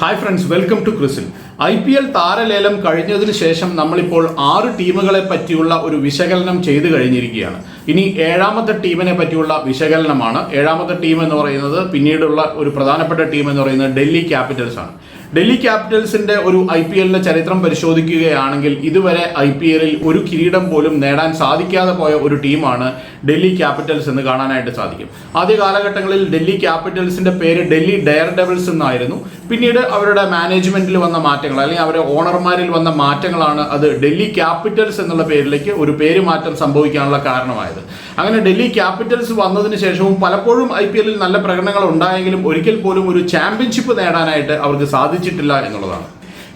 Hi friends welcome to ക്രിസിൽ I P L താരലേലം കഴിഞ്ഞതിന് ശേഷം നമ്മളിപ്പോൾ ആറ് ടീമുകളെ പറ്റിയുള്ള ഒരു വിശകലനം ചെയ്തു കഴിഞ്ഞിരിക്കുകയാണ്. ഇനി ഏഴാമത്തെ ടീമിനെ പറ്റിയുള്ള വിശകലനമാണ്. ഏഴാമത്തെ ടീം എന്ന് പറയുന്നത് പിന്നീടുള്ള ഒരു പ്രധാനപ്പെട്ട ടീം എന്ന് പറയുന്നത് ഡൽഹി ക്യാപിറ്റൽസ് ആണ്. ഡൽഹി ക്യാപിറ്റൽസിന്റെ ഒരു ഐ പി എല്ലിന്റെ ചരിത്രം പരിശോധിക്കുകയാണെങ്കിൽ ഇതുവരെ ഐ പി എല്ലിൽ ഒരു കിരീടം പോലും നേടാൻ സാധിക്കാതെ പോയ ഒരു ടീമാണ് ഡൽഹി ക്യാപിറ്റൽസ് എന്ന് കാണാനായിട്ട് സാധിക്കും. ആദ്യ കാലഘട്ടങ്ങളിൽ ഡൽഹി ക്യാപിറ്റൽസിന്റെ പേര് ഡൽഹി ഡയർ ഡെവിൾസ് എന്നായിരുന്നു. പിന്നീട് അവരുടെ മാനേജ്മെന്റിൽ വന്ന മാറ്റങ്ങൾ അല്ലെങ്കിൽ അവരുടെ ഓണർമാരിൽ വന്ന മാറ്റങ്ങളാണ് അത് ഡൽഹി ക്യാപിറ്റൽസ് എന്നുള്ള പേരിലേക്ക് ഒരു പേര് മാറ്റം സംഭവിക്കാനുള്ള കാരണമായത്. അങ്ങനെ ഡൽഹി ക്യാപിറ്റൽസ് വന്നതിന് ശേഷവും പലപ്പോഴും ഐ പി എല്ലിൽ നല്ല പ്രകടനങ്ങൾ ഉണ്ടായെങ്കിലും ഒരിക്കൽ പോലും ഒരു ചാമ്പ്യൻഷിപ്പ് നേടാനായിട്ട് അവർക്ക് സാധിച്ചിട്ടില്ല എന്നുള്ളതാണ്.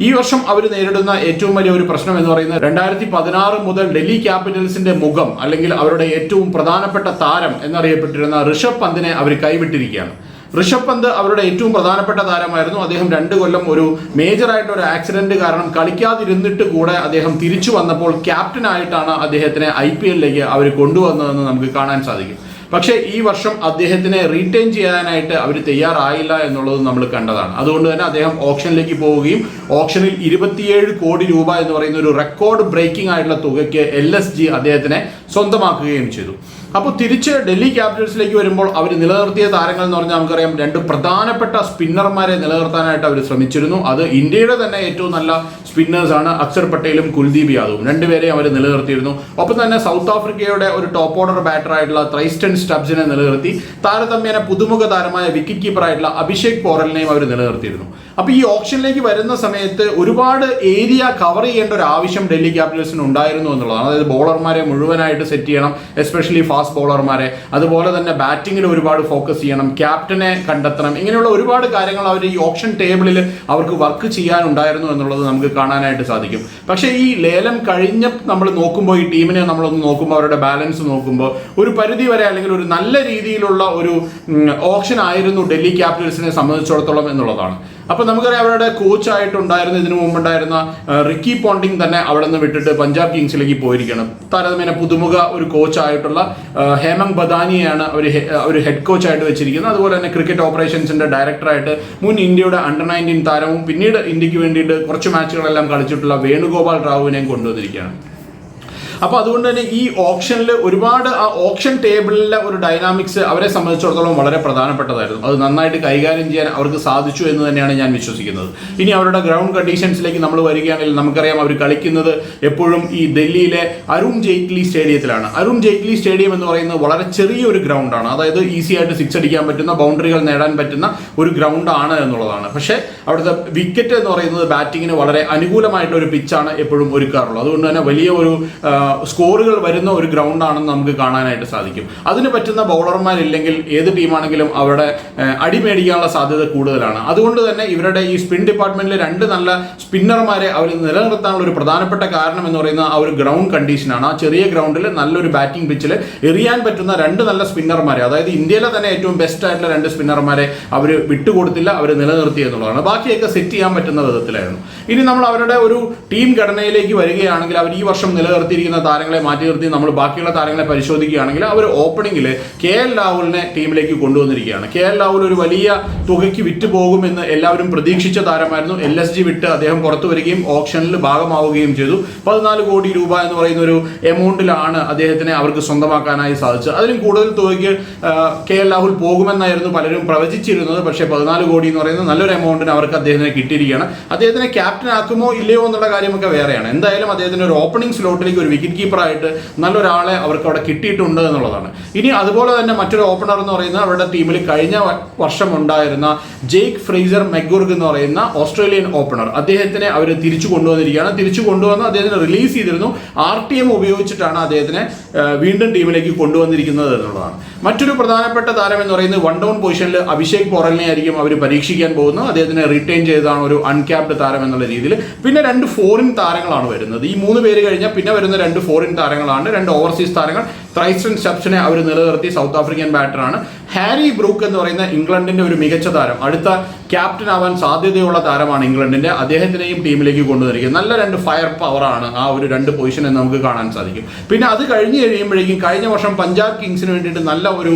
ഈ വർഷം അവർ നേരിടുന്ന ഏറ്റവും വലിയ ഒരു പ്രശ്നം എന്ന് പറയുന്നത് രണ്ടായിരത്തി പതിനാറ് മുതൽ ഡൽഹി ക്യാപിറ്റൽസിന്റെ മുഖം അല്ലെങ്കിൽ അവരുടെ ഏറ്റവും പ്രധാനപ്പെട്ട താരം എന്നറിയപ്പെട്ടിരുന്ന ഋഷഭ് പന്തിനെ അവർ കൈവിട്ടിരിക്കുകയാണ്. ഋഷഭ് പന്ത് അവരുടെ ഏറ്റവും പ്രധാനപ്പെട്ട താരമായിരുന്നു. അദ്ദേഹം രണ്ട് കൊല്ലം ഒരു മേജറായിട്ട് ഒരു ആക്സിഡന്റ് കാരണം കളിക്കാതിരുന്നിട്ട് കൂടെ അദ്ദേഹം തിരിച്ചു വന്നപ്പോൾ ക്യാപ്റ്റനായിട്ടാണ് അദ്ദേഹത്തിനെ ഐ പി എല്ലിലേക്ക് അവർ കൊണ്ടുവന്നതെന്ന് നമുക്ക് കാണാൻ സാധിക്കും. പക്ഷേ ഈ വർഷം അദ്ദേഹത്തിനെ റീറ്റെയിൻ ചെയ്യാനായിട്ട് അവർ തയ്യാറായില്ല എന്നുള്ളത് നമ്മൾ കണ്ടതാണ്. അതുകൊണ്ട് തന്നെ അദ്ദേഹം ഓപ്ഷനിലേക്ക് പോവുകയും ഓപ്ഷനിൽ ഇരുപത്തിയേഴ് കോടി രൂപ എന്ന് പറയുന്ന ഒരു റെക്കോർഡ് ബ്രേക്കിംഗ് ആയിട്ടുള്ള തുകയ്ക്ക് എൽ അദ്ദേഹത്തിനെ സ്വന്തമാക്കുകയും ചെയ്തു. അപ്പോൾ തിരിച്ച് ഡൽഹി ക്യാപിറ്റൽസിലേക്ക് വരുമ്പോൾ അവർ നിലനിർത്തിയ താരങ്ങൾ എന്ന് പറഞ്ഞാൽ നമുക്കറിയാം രണ്ട് പ്രധാനപ്പെട്ട സ്പിന്നർമാരെ നിലനിർത്താനായിട്ട് അവർ ശ്രമിച്ചിരുന്നു. അത് ഇന്ത്യയുടെ തന്നെ ഏറ്റവും നല്ല സ്പിന്നേഴ്സാണ് അക്ഷർ പട്ടേലും കുൽദീപ് യാദവും. രണ്ടുപേരെ അവർ നിലനിർത്തിയിരുന്നു. ഒപ്പം തന്നെ സൗത്ത് ആഫ്രിക്കയുടെ ഒരു ടോപ്പ് ഓർഡർ ബാറ്ററായിട്ടുള്ള ത്രൈസ്റ്റൻ സ്റ്റബ്സിനെ നിലനിർത്തി. താരതമ്യേന പുതുമുഖ താരമായ വിക്കറ്റ് കീപ്പറായിട്ടുള്ള അഭിഷേക് പോറലിനെയും അവർ നിലനിർത്തിയിരുന്നു. അപ്പോൾ ഈ ഓപ്ഷനിലേക്ക് വരുന്ന സമയത്ത് ഒരുപാട് ഏരിയ കവർ ചെയ്യേണ്ട ഒരു ആവശ്യം ഡൽഹി ക്യാപിറ്റൽസിന് ഉണ്ടായിരുന്നു എന്നുള്ളതാണ്. അതായത് ബോളർമാരെ മുഴുവനായിട്ട് സെറ്റ് ചെയ്യണം എസ്പെഷ്യലി ഫാസ്റ്റ് ബോളർമാരെ അതുപോലെ തന്നെ ബാറ്റിങ്ങിൽ ഒരുപാട് ഫോക്കസ് ചെയ്യണം ക്യാപ്റ്റനെ കണ്ടെത്തണം ഇങ്ങനെയുള്ള ഒരുപാട് കാര്യങ്ങൾ അവർ ഈ ഓപ്ഷൻ ടേബിളിൽ അവർക്ക് വർക്ക് ചെയ്യാനുണ്ടായിരുന്നു എന്നുള്ളത് നമുക്ക് കാണാനായിട്ട് സാധിക്കും. പക്ഷേ ഈ ലേലം കഴിഞ്ഞ നമ്മൾ നോക്കുമ്പോൾ ഈ ടീമിനെ നമ്മളൊന്ന് നോക്കുമ്പോൾ അവരുടെ ബാലൻസ് നോക്കുമ്പോൾ ഒരു പരിധി വരെ അല്ലെങ്കിൽ ഒരു നല്ല രീതിയിലുള്ള ഒരു ഓപ്ഷൻ ആയിരുന്നു ഡൽഹി ക്യാപിറ്റൽസിനെ സംബന്ധിച്ചിടത്തോളം എന്നുള്ളതാണ്. അപ്പൊ നമുക്കറിയാം അവരുടെ കോച്ചായിട്ടുണ്ടായിരുന്ന ഇതിനു മുമ്പുണ്ടായിരുന്ന റിക്കി പോണ്ടിങ് തന്നെ അവിടെ നിന്ന് വിട്ടിട്ട് പഞ്ചാബ് കിങ്സിലേക്ക് പോയിരിക്കണം താരതമ്യേന പുതുമുഖ ഒരു കോച്ചായിട്ടുള്ള ഹേമങ് ബദാനിയാണ് ഒരു ഒരു ഹെഡ് കോച്ചായിട്ട് വെച്ചിരിക്കുന്നത്. അതുപോലെ തന്നെ ക്രിക്കറ്റ് ഓപ്പറേഷൻസിന്റെ ഡയറക്ടറായിട്ട് മുൻ ഇന്ത്യയുടെ അണ്ടർ നയന്റീൻ താരവും പിന്നീട് ഇന്ത്യയ്ക്ക് വേണ്ടിയിട്ട് കുറച്ച് മാച്ചുകളെല്ലാം കളിച്ചിട്ടുള്ള വേണുഗോപാൽ റാവുവിനെയും കൊണ്ടുവന്നിരിക്കുകയാണ്. അപ്പോൾ അതുകൊണ്ട് തന്നെ ഈ ഓപ്ഷനിൽ ഒരുപാട് ആ ഓപ്ഷൻ ടേബിളിലെ ഒരു ഡൈനാമിക്സ് അവരെ സംബന്ധിച്ചിടത്തോളം വളരെ പ്രധാനപ്പെട്ടതായിരുന്നു. അത് നന്നായിട്ട് കൈകാര്യം ചെയ്യാൻ അവർക്ക് സാധിച്ചു എന്ന് തന്നെയാണ് ഞാൻ വിശ്വസിക്കുന്നത്. ഇനി അവരുടെ ഗ്രൗണ്ട് കണ്ടീഷൻസിലേക്ക് നമ്മൾ വരികയാണെങ്കിൽ നമുക്കറിയാം അവർ കളിക്കുന്നത് എപ്പോഴും ഈ ഡൽഹിയിലെ അരുൺ ജെയ്റ്റ്ലി സ്റ്റേഡിയത്തിലാണ്. അരുൺ ജെയ്റ്റ്ലി സ്റ്റേഡിയം എന്ന് പറയുന്നത് വളരെ ചെറിയൊരു ഗ്രൗണ്ടാണ് അതായത് ഈസി ആയിട്ട് സിക്സ് അടിക്കാൻ പറ്റുന്ന ബൗണ്ടറികൾ നേടാൻ പറ്റുന്ന ഒരു ഗ്രൗണ്ട് ആണ് എന്നുള്ളതാണ്. പക്ഷേ അവിടുത്തെ വിക്കറ്റ് എന്ന് പറയുന്നത് ബാറ്റിങ്ങിന് വളരെ അനുകൂലമായിട്ടൊരു പിച്ചാണ് എപ്പോഴും ഒരുക്കാറുള്ളത്. അതുകൊണ്ട് തന്നെ വലിയ ഒരു സ്കോറുകൾ വരുന്ന ഒരു ഗ്രൗണ്ടാണെന്ന് നമുക്ക് കാണാനായിട്ട് സാധിക്കും. അതിന് പറ്റുന്ന ബൗളർമാരില്ലെങ്കിൽ ഏത് ടീമാണെങ്കിലും അവിടെ അടിമേടിക്കാനുള്ള സാധ്യത കൂടുതലാണ്. അതുകൊണ്ട് തന്നെ ഇവരുടെ ഈ സ്പിൻ ഡിപ്പാർട്ട്മെന്റിൽ രണ്ട് നല്ല സ്പിന്നർമാരെ അവർ നിലനിർത്താനുള്ള ഒരു പ്രധാനപ്പെട്ട കാരണം എന്ന് പറയുന്ന ആ ഒരു ഗ്രൗണ്ട് കണ്ടീഷനാണ്. ആ ചെറിയ ഗ്രൗണ്ടിൽ നല്ലൊരു ബാറ്റിംഗ് പിച്ചിൽ എറിയാൻ പറ്റുന്ന രണ്ട് നല്ല സ്പിന്നർമാരെ അതായത് ഇന്ത്യയിലെ തന്നെ ഏറ്റവും ബെസ്റ്റ് ആയിട്ടുള്ള രണ്ട് സ്പിന്നർമാരെ അവർ വിട്ടുകൊടുത്തില്ല അവർ നിലനിർത്തി എന്നുള്ളതാണ്. ബാക്കിയൊക്കെ സെറ്റ് ചെയ്യാൻ പറ്റുന്ന വിധത്തിലായിരുന്നു. ഇനി നമ്മൾ അവരുടെ ഒരു ടീം ഘടനയിലേക്ക് വരികയാണെങ്കിൽ അവർ ഈ വർഷം നിലനിർത്തിയിരിക്കുന്ന താരങ്ങളെ മാറ്റി നിർത്തി നമ്മൾ ബാക്കിയുള്ള താരങ്ങളെ പരിശോധിക്കുകയാണെങ്കിൽ അവർ ഓപ്പണിംഗിൽ കെ എൽ രാഹുലിനെ ടീമിലേക്ക് കൊണ്ടുവന്നിരിക്കുകയാണ്. കെ എൽ രാഹുൽ ഒരു വലിയ തുകയ്ക്ക് വിറ്റ് പോകുമെന്ന് എല്ലാവരും പ്രതീക്ഷിച്ച താരമായിരുന്നു. എൽ എസ് ജി വിട്ട് അദ്ദേഹം പുറത്തു വരികയും ഓപ്ഷനിൽ ഭാഗമാവുകയും ചെയ്തു. പതിനാല് കോടി രൂപ എന്ന് പറയുന്ന ഒരു എമൗണ്ടിലാണ് അദ്ദേഹത്തിനെ അവർക്ക് സ്വന്തമാക്കാനായി സാധിച്ചത്. അതിലും കൂടുതൽ തുകയ്ക്ക് കെ എൽ രാഹുൽ പോകുമെന്നായിരുന്നു പലരും പ്രവചിച്ചിരുന്നത്. പക്ഷേ പതിനാല് കോടി എന്ന് പറയുന്നത് നല്ലൊരു എമൗണ്ടിന് അവർക്ക് അദ്ദേഹത്തിനെ കിട്ടിയിരിക്കുകയാണ്. അദ്ദേഹത്തിനെ ക്യാപ്റ്റൻ ആക്കുമോ ഇല്ലയോ എന്നുള്ള കാര്യമൊക്കെ വേറെയാണ്. എന്തായാലും അദ്ദേഹത്തിന് ഒരു ഓപ്പണിംഗ് സ്ലോട്ടിലേക്ക് ഒരു വിക്കറ്റ് കീപ്പറായിട്ട് നല്ലൊരാളെ അവർക്ക് അവിടെ കിട്ടിയിട്ടുണ്ട് എന്നുള്ളതാണ്. ഇനി അതുപോലെ തന്നെ മറ്റൊരു ഓപ്പണർ എന്ന് പറയുന്നത് അവരുടെ ടീമിൽ കഴിഞ്ഞ വർഷം ഉണ്ടായിരുന്ന ജെയ്ക്ക് ഫ്രേസർ മെഗുർഗ് എന്ന് പറയുന്ന ഓസ്ട്രേലിയൻ ഓപ്പണർ അദ്ദേഹത്തിനെ അവർ തിരിച്ചു കൊണ്ടുവന്നിരിക്കുകയാണ്. തിരിച്ചു കൊണ്ടുവന്ന് അദ്ദേഹത്തിന് റിലീസ് ചെയ്തിരുന്നു. ആർ ടി എം ഉപയോഗിച്ചിട്ടാണ് അദ്ദേഹത്തിനെ വീണ്ടും ടീമിലേക്ക് കൊണ്ടുവന്നിരിക്കുന്നത് എന്നുള്ളതാണ്. മറ്റൊരു പ്രധാനപ്പെട്ട താരം എന്ന് പറയുന്നത് വൺ ഡൗൺ പൊസിഷനിൽ അഭിഷേക് പോറലിനെ ആയിരിക്കും അവർ പരീക്ഷിക്കാൻ പോകുന്നത്. അദ്ദേഹത്തിനെ റിട്ടേൺ ചെയ്തതാണ് ഒരു അൺക്യാപ്ഡ് താരം എന്നുള്ള രീതിയിൽ. പിന്നെ രണ്ട് ഫോറിൻ താരങ്ങളാണ് വരുന്നത്. ഈ മൂന്ന് പേര് കഴിഞ്ഞാൽ പിന്നെ വരുന്ന രണ്ട് ഫോറിൻ താരങ്ങളാണ് രണ്ട് ഓവർസീസ് താരങ്ങൾ. ത്രൈസ്റ്റൺ സ്റ്റപ്സിനെ അവർ നിലനിർത്തി സൗത്ത് ആഫ്രിക്കൻ ബാറ്ററാണ് ഹാരി ബ്രൂക്ക് എന്ന് പറയുന്ന ഇംഗ്ലണ്ടിന്റെ ഒരു മികച്ച താരം. അടുത്ത ക്യാപ്റ്റൻ ആവാൻ സാധ്യതയുള്ള താരമാണ് ഇംഗ്ലണ്ടിന്റെ. അദ്ദേഹത്തിനെയും ടീമിലേക്ക് കൊണ്ടുവന്നിരിക്കുന്നത് നല്ല രണ്ട് ഫയർ പവറാണ് ആ ഒരു രണ്ട് പൊസിഷൻ എന്ന് നമുക്ക് കാണാൻ സാധിക്കും. പിന്നെ അത് കഴിഞ്ഞ് കഴിയുമ്പോഴേക്കും കഴിഞ്ഞ വർഷം പഞ്ചാബ് കിങ്സിന് വേണ്ടിയിട്ട് നല്ല ഒരു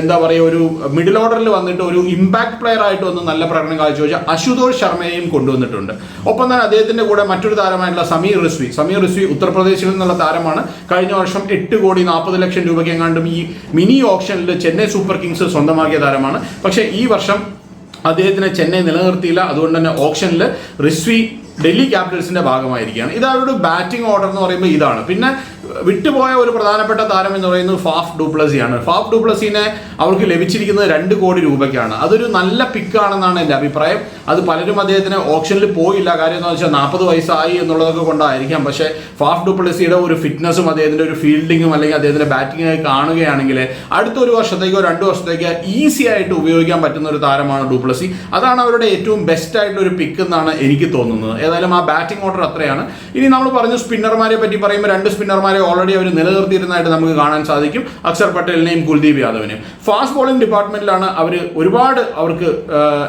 എന്താ പറയുക ഒരു മിഡിൽ ഓർഡറിൽ വന്നിട്ട് ഒരു ഇമ്പാക്ട് പ്ലെയർ ആയിട്ട് വന്ന് നല്ല പ്രകടനം കാഴ്ച കാഴ്ചവെച്ച അശുതോഷ് ശർമ്മയെയും കൊണ്ടുവന്നിട്ടുണ്ട്. ഒപ്പം തന്നെ അദ്ദേഹത്തിന്റെ കൂടെ മറ്റൊരു താരമായിട്ടുള്ള സമീർ റിസ്വി. സമീർ റിസ്വി ഉത്തർപ്രദേശിൽ നിന്നുള്ള താരമാണ്. കഴിഞ്ഞ വർഷം എട്ട് കോടി നാൽപ്പത് ലക്ഷം രൂപയ്ക്ക് എങ്ങാണ്ടും ഈ മിനി ഓപ്ഷനിൽ ചെന്നൈ സൂപ്പർ കിങ്സ് സ്വന്തമാക്കിയ താരമാണ്. പക്ഷേ ഈ വർഷം അദ്ദേഹത്തിനെ ചെന്നൈ നിലനിർത്തിയില്ല. അതുകൊണ്ട് തന്നെ ഓപ്ഷനിൽ റിസ്വി ഡൽഹി ക്യാപിറ്റൽസിന്റെ ഭാഗമായിരിക്കുകയാണ്. ഇത് അവരുടെ ബാറ്റിംഗ് ഓർഡർ എന്ന് പറയുമ്പോൾ ഇതാണ്. പിന്നെ വിട്ടുപോയ ഒരു പ്രധാനപ്പെട്ട താരം എന്ന് പറയുന്നത് ഫാഫ് ഡുപ്ലസിയാണ് ഫാഫ് ഡുപ്ലസിനെ അവർക്ക് ലഭിച്ചിരിക്കുന്നത് രണ്ട് കോടി രൂപയ്ക്കാണ്. അതൊരു നല്ല പിക്കാണെന്നാണ് എന്റെ അഭിപ്രായം. അത് പലരും അദ്ദേഹത്തിന് ഓപ്ഷനിൽ പോയില്ല. കാര്യം എന്ന് വെച്ചാൽ നാൽപ്പത് വയസ്സായി എന്നുള്ളതൊക്കെ കൊണ്ടായിരിക്കാം. പക്ഷേ ഫാഫ് ഡുപ്ലസിയുടെ ഒരു ഫിറ്റ്നസും അദ്ദേഹത്തിന്റെ ഒരു ഫീൽഡിങ്ങും അല്ലെങ്കിൽ അദ്ദേഹത്തിന്റെ ബാറ്റിംഗ് കാണുകയാണെങ്കിൽ അടുത്ത ഒരു വർഷത്തേക്കോ രണ്ട് വർഷത്തേക്കോ ഈസി ആയിട്ട് ഉപയോഗിക്കാൻ പറ്റുന്ന ഒരു താരമാണ് ഡുപ്ലസി അതാണ് അവരുടെ ഏറ്റവും ബെസ്റ്റ് ആയിട്ടുള്ള ഒരു പിക്ക് എന്നാണ് എനിക്ക് തോന്നുന്നത്. ഏതായാലും ആ ബാറ്റിംഗ് ഓർഡർ അത്രയാണ്. ഇനി നമ്മൾ പറഞ്ഞു സ്പിന്നർമാരെ പറ്റി പറയുമ്പോൾ രണ്ട് സ്പിന്നർമാരെ ഓൾറെഡി അവർ നിലനിർത്തിയിരുന്നതായിട്ട് നമുക്ക് കാണാൻ സാധിക്കും. അക്ഷർ പട്ടേലിനെയും കുൽദീപ് യാദവിനെയും. ഫാസ്റ്റ് ബോളിംഗ് ഡിപ്പാർട്ട്മെന്റിലാണ് അവർ ഒരുപാട് അവർക്ക്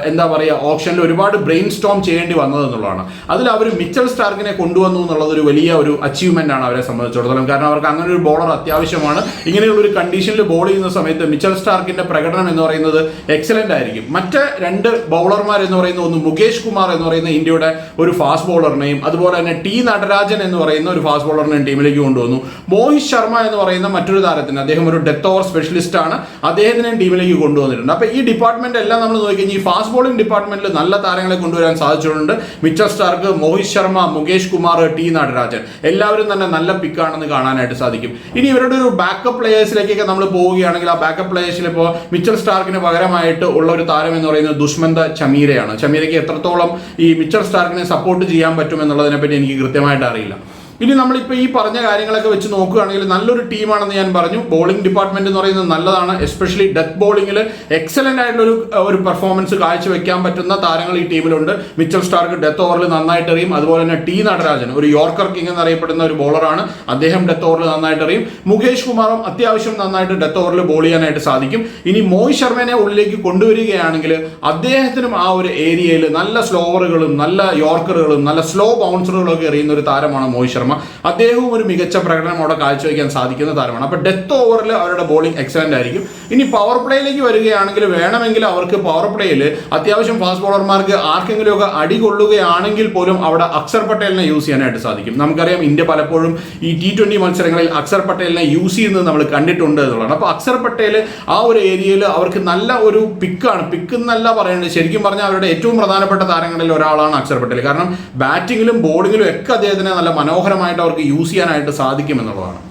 എന്താ പറയുക ഓപ്ഷനിൽ ഒരുപാട് ബ്രെയിൻ സ്റ്റോം ചെയ്യേണ്ടി വന്നതെന്നുള്ളതാണ് അതിൽ അവർ മിച്ചൽ സ്റ്റാർക്കിനെ കൊണ്ടുവന്നു എന്നുള്ളത് ഒരു വലിയ ഒരു അച്ചീവ്മെന്റ് ആണ് അവരെ സംബന്ധിച്ചിടത്തോളം. കാരണം അവർക്ക് അങ്ങനെ ഒരു ബോളർ അത്യാവശ്യമാണ്. ഇങ്ങനെയുള്ള ഒരു കണ്ടീഷനിൽ ബോൾ ചെയ്യുന്ന സമയത്ത് മിച്ചൽ സ്റ്റാർക്കിന്റെ പ്രകടനം എന്ന് പറയുന്നത് എക്സലന്റ് ആയിരിക്കും. മറ്റ് രണ്ട് ബൗളർമാർ എന്ന് പറയുന്ന ഒന്ന് മുകേഷ് കുമാർ എന്ന് പറയുന്ന ഇന്ത്യയുടെ ഒരു ഫാസ്റ്റ് ബോളറിനെയും അതുപോലെ തന്നെ ടി നടരാജൻ എന്ന് പറയുന്ന ഒരു ഫാസ്റ്റ് ബോളറിനെയും ടീമിലേക്ക് കൊണ്ടുവന്നു. മോഹിത് ശർമ്മ എന്ന് പറയുന്ന മറ്റൊരു താരത്തിന് അദ്ദേഹം ഒരു ഡെത്ത് ഓവർ സ്പെഷ്യലിസ്റ്റ് ആണ്. അദ്ദേഹത്തിനെയും ടീമിലേക്ക് കൊണ്ടുവന്നിട്ടുണ്ട്. അപ്പോൾ ഈ ഡിപ്പാർട്ട്മെന്റ് എല്ലാം നമ്മൾ നോക്കിക്കഴിഞ്ഞാൽ ഈ ഫാസ്റ്റ് ബോളിംഗ് ഡിപ്പാർട്ട്മെന്റിൽ നല്ല താരങ്ങളെ കൊണ്ടുവരാൻ സാധിച്ചിട്ടുണ്ട്. Mitchell Starc Mohit Sharma Mukesh Kumar T Natarajan. എല്ലാവരും തന്നെ നല്ല പിക്കാണെന്ന് കാണാനായിട്ട് സാധിക്കും. ഇനി ഇവരുടെ ഒരു ബാക്കപ്പ് പ്ലേയേഴ്സിലേക്കൊക്കെ നമ്മൾ പോവുകയാണെങ്കിൽ ആ ബാക്കപ്പ് പ്ലേയേഴ്സിൽ ഇപ്പോൾ മിച്ചൽ സ്റ്റാർക്കിന് പകരമായിട്ട് ഉള്ള ഒരു താരം എന്ന് പറയുന്നത് ദുഷ്മന്ത ചമീരയാണ്. ചമീരയ്ക്ക് എത്രത്തോളം ഈ മിച്ചൽ സ്റ്റാർക്കിനെ സപ്പോർട്ട് ചെയ്യാൻ പറ്റും എന്നുള്ളതിനെ പറ്റി എനിക്ക് കൃത്യമായിട്ട് അറിയില്ല. ഇനി നമ്മളിപ്പോൾ ഈ പറഞ്ഞ കാര്യങ്ങളൊക്കെ വെച്ച് നോക്കുകയാണെങ്കിൽ നല്ലൊരു ടീമാണെന്ന് ഞാൻ പറഞ്ഞു. ബോളിംഗ് ഡിപ്പാർട്ട്മെന്റ് എന്ന് പറയുന്നത് നല്ലതാണ്. എസ്പെഷ്യലി ഡെത്ത് ബോളിംഗിൽ എക്സലന്റ് ആയിട്ടുള്ള ഒരു പെർഫോമൻസ് കാഴ്ചവെക്കാൻ പറ്റുന്ന താരങ്ങൾ ഈ ടീമിലുണ്ട്. മിച്ചൽ സ്റ്റാർക്ക് ഡെത്ത് ഓവറിൽ നന്നായിട്ട് എറിയും. അതുപോലെ തന്നെ ടി നടരാജൻ ഒരു യോർക്കർ കിങ് എന്നറിയപ്പെടുന്ന ഒരു ബോളറാണ് അദ്ദേഹം ഡെത്ത് ഓവറിൽ നന്നായിട്ട് എറിയും. മുകേഷ് കുമാറും അത്യാവശ്യം നന്നായിട്ട് ഡെത്ത് ഓവറിൽ ബോൾ ചെയ്യാനായിട്ട് സാധിക്കും. ഇനി മോഹിത് ശർമ്മനെ ഉള്ളിലേക്ക് കൊണ്ടുവരികയാണെങ്കിൽ അദ്ദേഹത്തിനും ആ ഒരു ഏരിയയിൽ നല്ല സ്ലോവറുകളും നല്ല യോർക്കറുകളും നല്ല സ്ലോ ബൗൺസറുകളും ഒക്കെ എറിയുന്ന ഒരു താരമാണ് മോഹിത് ശർമ്മ. അദ്ദേഹവും ഒരു മികച്ച പ്രകടനം അവിടെ കാഴ്ചവെക്കാൻ സാധിക്കുന്ന താരമാണ്. അപ്പോൾ ഡെത്ത് ഓവറിൽ അവരുടെ ബോളിംഗ് എക്സലന്റ് ആയിരിക്കും. ഇനി പവർ പ്ലേയിലേക്ക് വരികയാണെങ്കിൽ വേണമെങ്കിൽ അവർക്ക് പവർ പ്ലേയിൽ അത്യാവശ്യം ഫാസ്റ്റ് ബോളർമാർക്ക് ആർക്കെങ്കിലുമൊക്കെ അടി കൊള്ളുകയാണെങ്കിൽ പോലും അവിടെ അക്സർ പട്ടേലിനെ യൂസ് ചെയ്യാനായിട്ട് സാധിക്കും. നമുക്കറിയാം ഇന്ത്യ പലപ്പോഴും ഈ ടി ട്വന്റി മത്സരങ്ങളിൽ അക്സർ പട്ടേലിനെ യൂസ് ചെയ്യുന്നത് നമ്മൾ കണ്ടിട്ടുണ്ട് എന്നുള്ളതാണ്. അപ്പോൾ അക്സർ പട്ടേൽ ആ ഒരു ഏരിയയിൽ അവർക്ക് നല്ല ഒരു പിക്കാണ് പിക്ക് എന്നല്ല പറയുന്നത് ശരിക്കും പറഞ്ഞാൽ അവരുടെ ഏറ്റവും പ്രധാനപ്പെട്ട താരങ്ങളിൽ ഒരാളാണ് അക്സർ പട്ടേൽ കാരണം ബാറ്റിങ്ങിലും ബോളിങ്ങിലും ഒക്കെ അദ്ദേഹത്തിന് നല്ല മനോഹരമായിട്ട് അവർക്ക് യൂസ് ചെയ്യാനായിട്ട് സാധിക്കും എന്നുള്ളതാണ്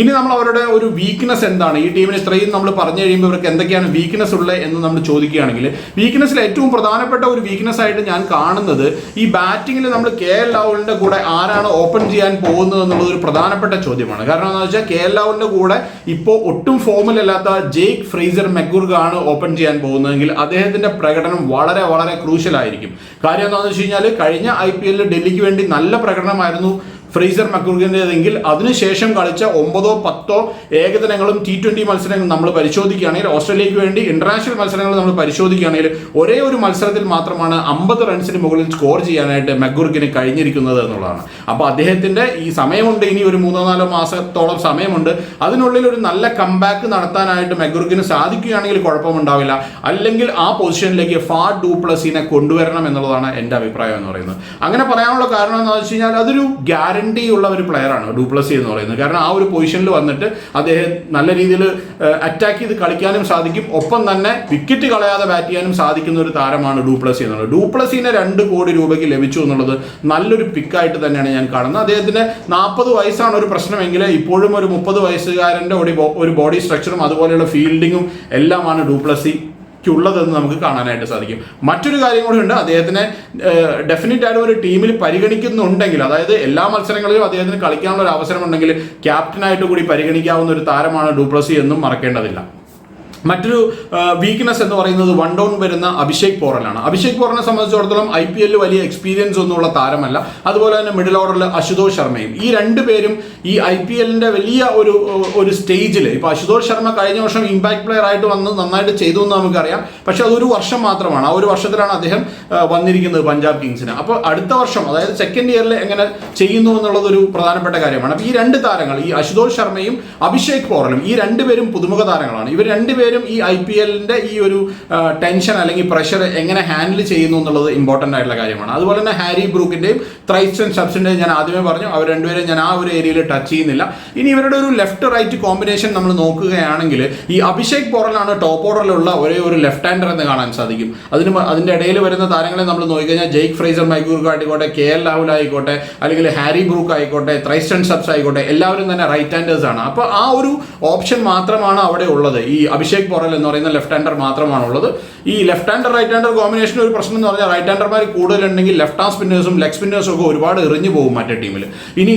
ഇനി നമ്മൾ അവരുടെ ഒരു വീക്ക്നെസ് എന്താണ്? ഈ ടീമിന് ഇത്രയും നമ്മൾ പറഞ്ഞു കഴിയുമ്പോൾ ഇവർക്ക് എന്തൊക്കെയാണ് വീക്ക്നെസ് ഉള്ളത് എന്ന് നമ്മൾ ചോദിക്കുകയാണെങ്കിൽ വീക്ക്നെസ്സിൽ ഏറ്റവും പ്രധാനപ്പെട്ട ഒരു വീക്ക്നെസ് ആയിട്ട് ഞാൻ കാണുന്നത് ഈ ബാറ്റിങ്ങിൽ നമ്മൾ കെ എൽ രാഹുലിന്റെ കൂടെ ആരാണ് ഓപ്പൺ ചെയ്യാൻ പോകുന്നത് എന്നുള്ളത് ഒരു പ്രധാനപ്പെട്ട ചോദ്യമാണ്. കാരണം എന്താണെന്ന് വെച്ചാൽ കെ എൽ രാഹുലിന്റെ കൂടെ ഇപ്പോൾ ഒട്ടും ഫോമിലല്ലാത്ത ജെയ്ക്ക് ഫ്രേസർ മെഗുർഗ് ആണ് ഓപ്പൺ ചെയ്യാൻ പോകുന്നതെങ്കിൽ അദ്ദേഹത്തിന്റെ പ്രകടനം വളരെ വളരെ ക്രൂഷ്യൽ ആയിരിക്കും. കാര്യം എന്താണെന്ന് വെച്ച് കഴിഞ്ഞാൽ കഴിഞ്ഞ ഐ പി എല്ലിൽ ഡൽഹിക്ക് വേണ്ടി നല്ല പ്രകടനമായിരുന്നു. ഫ്രീസർ മക്രൂഗിന്റെതെങ്കിൽ അതിനുശേഷം കളിച്ച ഒമ്പതോ പത്തോ ഏകദിനങ്ങളും ടി ട്വന്റി മത്സരങ്ങളും നമ്മൾ പരിശോധിക്കുകയാണെങ്കിൽ ഓസ്ട്രേലിയക്ക് വേണ്ടി ഇന്റർനാഷണൽ മത്സരങ്ങൾ നമ്മൾ പരിശോധിക്കുകയാണെങ്കിൽ ഒരേ ഒരു മത്സരത്തിൽ മാത്രമാണ് അമ്പത് റൺസിന് മുകളിൽ സ്കോർ ചെയ്യാനായിട്ട് മെഗുർഗിന് കഴിഞ്ഞിരിക്കുന്നത് എന്നുള്ളതാണ്. അപ്പോൾ അദ്ദേഹത്തിന്റെ ഈ സമയമുണ്ട് ഇനി ഒരു മൂന്നോ നാലോ മാസത്തോളം സമയമുണ്ട്. അതിനുള്ളിൽ ഒരു നല്ല കംബാക്ക് നടത്താനായിട്ട് മെഗുർഗിന് സാധിക്കുകയാണെങ്കിൽ കുഴപ്പമുണ്ടാവില്ല. അല്ലെങ്കിൽ ആ പൊസിഷനിലേക്ക് ഫാ ഡു പ്ലസിനെ കൊണ്ടുവരണം എന്നുള്ളതാണ് എന്റെ അഭിപ്രായം എന്ന് പറയുന്നത്. അങ്ങനെ പറയാനുള്ള കാരണം എന്താണെന്ന് വെച്ച് കഴിഞ്ഞാൽ അതൊരു ഗ്യാരണ്ടി ഉള്ള ഒരു പ്ലെയറാണ് ഡൂപ്ലസി എന്ന് പറയുന്നത്. കാരണം ആ ഒരു പൊസിഷനിൽ വന്നിട്ട് അദ്ദേഹം നല്ല രീതിയിൽ അറ്റാക്ക് ചെയ്ത് കളിക്കാനും സാധിക്കും. ഒപ്പം തന്നെ വിക്കറ്റ് കളയാതെ ബാറ്റ് ചെയ്യാനും സാധിക്കുന്ന ഒരു താരമാണ് ഡൂപ്ലസി എന്നുള്ളത് ഡൂപ്ലസിനെ രണ്ട് കോടി രൂപയ്ക്ക് ലഭിച്ചു എന്നുള്ളത് നല്ലൊരു പിക്കായിട്ട് തന്നെയാണ് ഞാൻ കാണുന്നത്. അദ്ദേഹത്തിന് നാൽപ്പത് വയസ്സാണ് ഒരു പ്രശ്നമെങ്കിൽ ഇപ്പോഴും ഒരു മുപ്പത് വയസ്സുകാരന്റെ ഒരു ബോഡി സ്ട്രക്ചറും അതുപോലെയുള്ള ഫീൽഡിങ്ങും എല്ലാമാണ് ഡൂപ്ലസി ഉള്ളതെന്ന് നമുക്ക് കാണാനായിട്ട് സാധിക്കും. മറ്റൊരു കാര്യം കൂടി ഉണ്ട്. അദ്ദേഹത്തിനെ ഡെഫിനറ്റ് ആയിട്ട് ഒരു ടീമിൽ പരിഗണിക്കുന്നുണ്ടെങ്കിൽ അതായത് എല്ലാ മത്സരങ്ങളിലും അദ്ദേഹത്തിന് കളിക്കാനുള്ള ഒരു അവസരം ഉണ്ടെങ്കിൽ ക്യാപ്റ്റനായിട്ട് കൂടി പരിഗണിക്കാവുന്ന ഒരു താരമാണ് ഡൂപ്ലസി എന്നും മറക്കേണ്ടതില്ല. മറ്റൊരു വീക്ക്നെസ് എന്ന് പറയുന്നത് വൺ ഡൗൺ വരുന്ന അഭിഷേക് പോറലാണ്. അഭിഷേക് പോറനെ സംബന്ധിച്ചിടത്തോളം ഐ പി എല്ലിൽ വലിയ എക്സ്പീരിയൻസ് ഒന്നുമുള്ള താരമല്ല. അതുപോലെ തന്നെ മിഡിൽ ഓർഡറിൽ അശുതോഷ് ശർമ്മയും. ഈ രണ്ടുപേരും ഈ ഐ പി എല്ലിന്റെ വലിയ ഒരു ഒരു സ്റ്റേജിൽ ഇപ്പോൾ അശുതോഷ് ശർമ്മ കഴിഞ്ഞ വർഷം ഇമ്പാക്ട് പ്ലെയർ ആയിട്ട് വന്ന് നന്നായിട്ട് ചെയ്തു എന്ന് നമുക്കറിയാം. പക്ഷെ അതൊരു വർഷം മാത്രമാണ്. ആ ഒരു വർഷത്തിലാണ് അദ്ദേഹം വന്നിരിക്കുന്നത് പഞ്ചാബ് കിങ്സിന്. അപ്പോൾ അടുത്ത വർഷം അതായത് സെക്കൻഡ് ഇയറിൽ എങ്ങനെ ചെയ്യുന്നു എന്നുള്ളത് ഒരു പ്രധാനപ്പെട്ട കാര്യമാണ്. അപ്പോൾ ഈ രണ്ട് താരങ്ങൾ ഈ അശുതോഷ് ശർമ്മയും അഭിഷേക് പോറലും ഈ രണ്ടുപേരും പുതുമുഖ താരങ്ങളാണ്. ഇവർ രണ്ടുപേരും ഈ ഐ പി എല്ലിന്റെ ഈ ഒരു ടെൻഷൻ അല്ലെങ്കിൽ പ്രഷർ എങ്ങനെ ഹാൻഡിൽ ചെയ്യുന്നു എന്നുള്ളത് ഇമ്പോർട്ടന്റ് ആയിട്ടുള്ള കാര്യമാണ്. അതുപോലെ തന്നെ ഹാരി ബ്രൂക്കിന്റെയും ത്രൈസ്റ്റൻ ഷബ്സിന്റെയും ഞാൻ ആദ്യമേ പറഞ്ഞു അവർ രണ്ടുപേരും ഞാൻ ആ ഒരു ഏരിയയിൽ ടച്ച് ചെയ്യുന്നില്ല. ഇനി ഇവരുടെ ഒരു ലെഫ്റ്റ് റൈറ്റ് കോമ്പിനേഷൻ നമ്മൾ നോക്കുകയാണെങ്കിൽ ഈ അഭിഷേക് പോറലാണ് ടോപ്പ് ഓർഡറിലുള്ള ഒരേ ഒരു ലെഫ്റ്റ് ഹാൻഡർ എന്ന് കാണാൻ സാധിക്കും. അതിന് അതിന്റെ ഇടയിൽ വരുന്ന താരങ്ങളെ നമ്മൾ നോക്കിക്കഴിഞ്ഞാൽ ജെയ്ക്ക് ഫ്രൈസർ മൈക്കൂർക്ക് ആയിക്കോട്ടെ കെ എൽ രാഹുൽ ആയിക്കോട്ടെ അല്ലെങ്കിൽ ഹാരി ബ്രൂക്ക് ആയിക്കോട്ടെ ത്രൈസ്റ്റൺ സബ്സ് ആയിക്കോട്ടെ എല്ലാവരും തന്നെ റൈറ്റ് ഹാൻഡേഴ്സ് ആണ്. അപ്പോൾ ആ ഒരു ഓപ്ഷൻ മാത്രമാണ് അവിടെ ഉള്ളത്. ഈ അഭിഷേക് പോറൽ എന്ന് പറയുന്ന ലെഫ്റ്റ് ഹാൻഡർ മാത്രമാണ് ഉള്ളത് ഈ left hander right hander combination ഒരു പ്രശ്നം എന്ന് പറഞ്ഞാൽ റൈറ്റ് ഹാൻഡർമാർ കൂടുതലുണ്ടെങ്കിൽ ലെഫ്റ്റ് ഹാൻഡ് സ്പിന്നേഴ്സും ലെഗ് സ്പിന്നേഴ്സും ഒക്കെ ഒരുപാട് എറിഞ്ഞു പോകും മറ്റേ ടീമിൽ ഇനി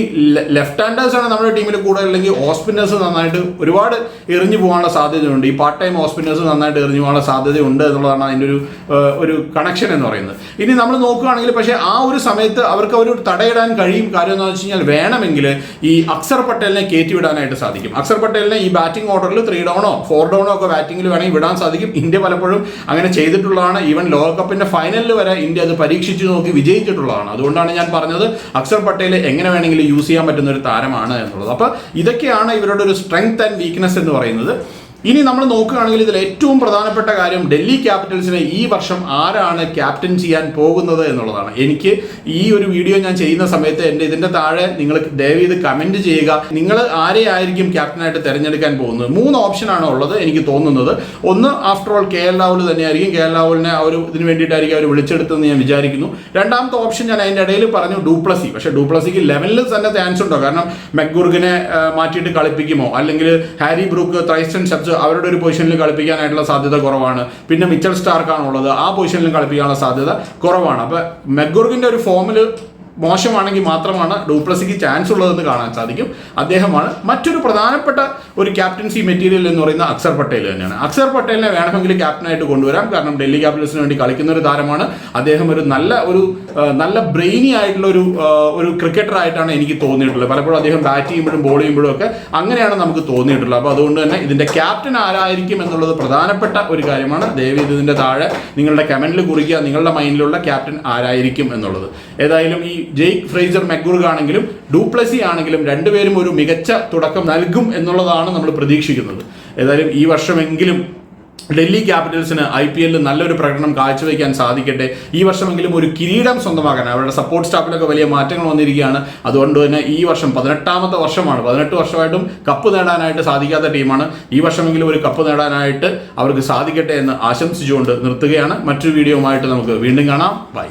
ലെഫ്റ്റ് ഹാൻഡേഴ്സ് ആണ് നമ്മുടെ ടീമിൽ കൂടുതലുണ്ടെങ്കിൽ ഓഫ് സ്പിന്നേഴ്സ് നന്നായിട്ട് ഒരുപാട് എറിഞ്ഞു പോകാനുള്ള സാധ്യതയുണ്ട്. ഈ പാർട്ട് ടൈം ഓഫ് സ്പിന്നേഴ്സ് നന്നായിട്ട് എറിഞ്ഞു പോകാനുള്ള സാധ്യതയുണ്ട് എന്നുള്ളതാണ് അതിന്റെ ഒരു ഒരു കണക്ഷൻ എന്ന് പറയുന്നത്. ഇനി നമ്മൾ നോക്കുകയാണെങ്കിൽ പക്ഷേ ആ ഒരു സമയത്ത് അവർക്ക് ഒരു തടയിടാൻ കഴിയും കാര്യം എന്ന് വെച്ച് കഴിഞ്ഞാൽ വേണമെങ്കിൽ ഈ അക്സർ പട്ടേലിനെ കയറ്റി വിടാനായിട്ട് സാധിക്കും. അക്സർ പട്ടേലിനെ ഈ ബാറ്റിംഗ് ഓർഡറിൽ ത്രീ ഡൗണോ ഫോർ ഡൗണോ ഒക്കെ ബാറ്റിംഗിൽ വേണമെങ്കിൽ വിടാൻ സാധിക്കും. ഇന്ത്യ പലപ്പോഴും അങ്ങനെ ചെയ്തിട്ടുള്ളതാണ്. ഈവൻ ലോകകപ്പിന്റെ ഫൈനലിൽ വരെ ഇന്ത്യ അത് പരീക്ഷിച്ചു നോക്കി വിജയിച്ചിട്ടുള്ളതാണ്. അതുകൊണ്ടാണ് ഞാൻ പറഞ്ഞത് അക്സർ പട്ടേൽ എങ്ങനെ വേണമെങ്കിലും യൂസ് ചെയ്യാൻ പറ്റുന്ന ഒരു താരമാണ് എന്നുള്ളത്. അപ്പോൾ ഇതൊക്കെയാണ് ഇവരുടെ ഒരു സ്ട്രെങ്ത് ആൻഡ് വീക്ക്നെസ് എന്ന് പറയുന്നത്. ഇനി നമ്മൾ നോക്കുകയാണെങ്കിൽ ഇതിൽ ഏറ്റവും പ്രധാനപ്പെട്ട കാര്യം ഡൽഹി ക്യാപിറ്റൽസിനെ ഈ വർഷം ആരാണ് ക്യാപ്റ്റൻ ചെയ്യാൻ പോകുന്നത് എന്നുള്ളതാണ്. എനിക്ക് ഈ ഒരു വീഡിയോ ഞാൻ ചെയ്യുന്ന സമയത്ത് എന്റെ ഇതിന്റെ താഴെ നിങ്ങൾ ദയവ് ചെയ്ത് കമന്റ് ചെയ്യുക. നിങ്ങൾ ആരെയായിരിക്കും ക്യാപ്റ്റനായിട്ട് തിരഞ്ഞെടുക്കാൻ പോകുന്നത്? മൂന്ന് ഓപ്ഷൻ ഓപ്ഷനാണ് ഉള്ളത് എനിക്ക് തോന്നുന്നത്. ഒന്ന് after all K L Rahul തന്നെയായിരിക്കും. കെ എൽ രാഹുലിനെ ഒരു ഇതിന് വേണ്ടിയിട്ടായിരിക്കും അവർ വിളിച്ചെടുത്തെന്ന് ഞാൻ വിചാരിക്കുന്നു. രണ്ടാമത്തെ ഓപ്ഷൻ ഞാൻ അതിന്റെ ഇടയിൽ പറഞ്ഞു ഡൂപ്ലസി. പക്ഷേ ഡൂപ്ലസിക്ക് ലെവലിൽ തന്നെ ചാൻസ് ഉണ്ടോ? കാരണം മെക്ഗുർഗിനെ ആ, മാറ്റിയിട്ട് കളിപ്പിക്കുമോ? അല്ലെങ്കിൽ ഹാരി ബ്രൂക്ക് ത്രൈസ്റ്റൻ ഷബ്സ് അവരുടെ ഒരു പൊസിഷനിൽ കളിപ്പിക്കാനായിട്ടുള്ള സാധ്യത കുറവാണ്. പിന്നെ മിച്ചൽ സ്റ്റാർക്കാണുള്ളത്. ആ പൊസിഷനിൽ കളിപ്പിക്കാനുള്ള സാധ്യത കുറവാണ്. അപ്പോൾ മെക്ഗുർഗിന്റെ ഒരു ഫോമിൽ മോശമാണെങ്കിൽ മാത്രമാണ് ഡൂപ്ലസിക്ക് ചാൻസ് ഉള്ളതെന്ന് കാണാൻ സാധിക്കും. അദ്ദേഹമാണ് മറ്റൊരു പ്രധാനപ്പെട്ട ഒരു ക്യാപ്റ്റൻസി മെറ്റീരിയൽ എന്ന് പറയുന്ന അക്സർ പട്ടേൽ തന്നെയാണ്. അക്സർ പട്ടേലിനെ വേണമെങ്കിൽ ക്യാപ്റ്റനായിട്ട് കൊണ്ടുവരാം. കാരണം ഡൽഹി ക്യാപിറ്റൽസിന് വേണ്ടി കളിക്കുന്ന ഒരു താരമാണ്. അദ്ദേഹം ഒരു നല്ല ഒരു നല്ല ബ്രെയിനി ആയിട്ടുള്ള ഒരു ഒരു ക്രിക്കറ്റർ എനിക്ക് തോന്നിയിട്ടുള്ളത്. പലപ്പോഴും അദ്ദേഹം ബാറ്റ് ചെയ്യുമ്പോഴും ബോൾ ചെയ്യുമ്പോഴും ഒക്കെ അങ്ങനെയാണ് നമുക്ക് തോന്നിയിട്ടുള്ളത്. അപ്പോൾ അതുകൊണ്ട് തന്നെ ഇതിന്റെ ക്യാപ്റ്റൻ ആരായിരിക്കും എന്നുള്ളത് പ്രധാനപ്പെട്ട ഒരു കാര്യമാണ്. ദയവ് ഇതിന്റെ താഴെ നിങ്ങളുടെ കമന്റിൽ കുറിക്കുക. നിങ്ങളുടെ മൈൻഡിലുള്ള ക്യാപ്റ്റൻ ആരായിരിക്കും എന്നുള്ളത്. ഏതായാലും ഈ ജെയ്ക്ക് ഫ്രൈസർ മെക്ഗുർഗ് ആണെങ്കിലും ഡൂപ്ലസി ആണെങ്കിലും രണ്ടുപേരും ഒരു മികച്ച തുടക്കം നൽകും എന്നുള്ളതാണ് നമ്മൾ പ്രതീക്ഷിക്കുന്നത്. ഏതായാലും ഈ വർഷമെങ്കിലും ഡൽഹി ക്യാപിറ്റൽസിന് ഐ പി എല്ലിൽ നല്ലൊരു പ്രകടനം കാഴ്ചവെക്കാൻ സാധിക്കട്ടെ. ഈ വർഷമെങ്കിലും ഒരു കിരീടം സ്വന്തമാക്കാൻ അവരുടെ സപ്പോർട്ട് സ്റ്റാഫിലൊക്കെ വലിയ മാറ്റങ്ങൾ വന്നിരിക്കുകയാണ്. അതുകൊണ്ട് തന്നെ ഈ വർഷം പതിനെട്ടാമത്തെ വർഷമാണ്. പതിനെട്ട് വർഷമായിട്ടും കപ്പ് നേടാനായിട്ട് സാധിക്കാത്ത ടീമാണ്. ഈ വർഷമെങ്കിലും ഒരു കപ്പ് നേടാനായിട്ട് അവർക്ക് സാധിക്കട്ടെ എന്ന് ആശംസിച്ചുകൊണ്ട് നിർത്തുകയാണ്. മറ്റൊരു വീഡിയോയുമായിട്ട് നമുക്ക് വീണ്ടും കാണാം. ബൈ